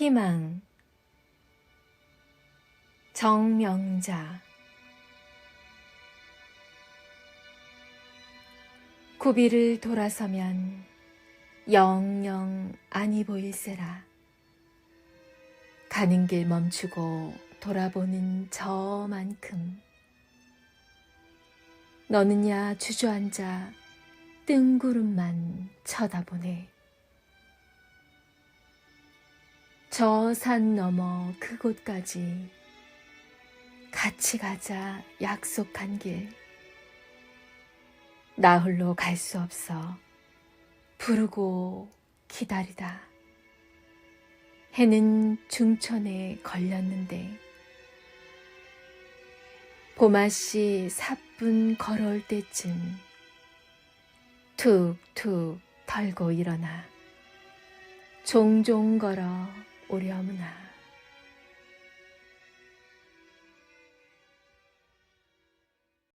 희망 정명자. 구비를 돌아서면 영영 아니 보일세라. 가는 길 멈추고 돌아보는 저만큼. 너는야 주저앉아 뜬구름만 쳐다보네. 저 산 너머 그곳까지 같이 가자 약속한 길. 나 홀로 갈 수 없어 부르고 기다리다. 해는 중천에 걸렸는데 봄아씨 사뿐 걸어올 때쯤 툭툭 털고 일어나 종종 걸어 오려무나